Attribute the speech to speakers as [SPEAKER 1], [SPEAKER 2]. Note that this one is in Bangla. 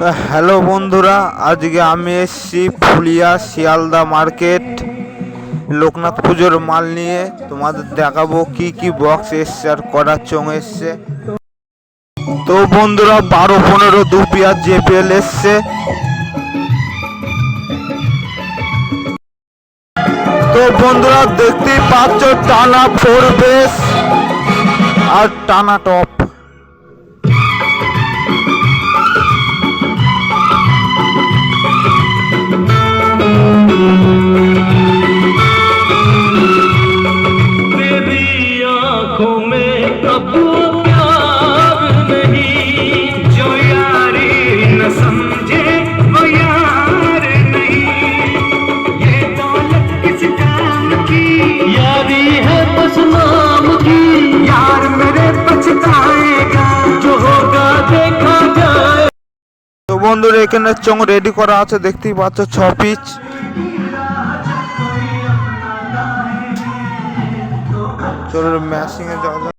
[SPEAKER 1] হ্যালো বন্ধুরা, আজকে আমি এসেছি ফুলিয়া শিয়ালদা মার্কেট, লোকনাথ পুজোর মাল নিয়ে। তোমাদের দেখাবো কি কি বক্স এসছে আর কটার চোঙ এসছে। তো বন্ধুরা, বারো পনেরো দু পিয়ার জেপিএল এসছে। তো বন্ধুরা, দেখতেই পাচ্ছ, টানা ফোর বেস আর টানা টপ বন্ধুরা এখানে চোঙ রেডি করা আছে দেখতেই পাচ্ছ ছ পিচ চলো ম্যাশিং এ যাওয়া।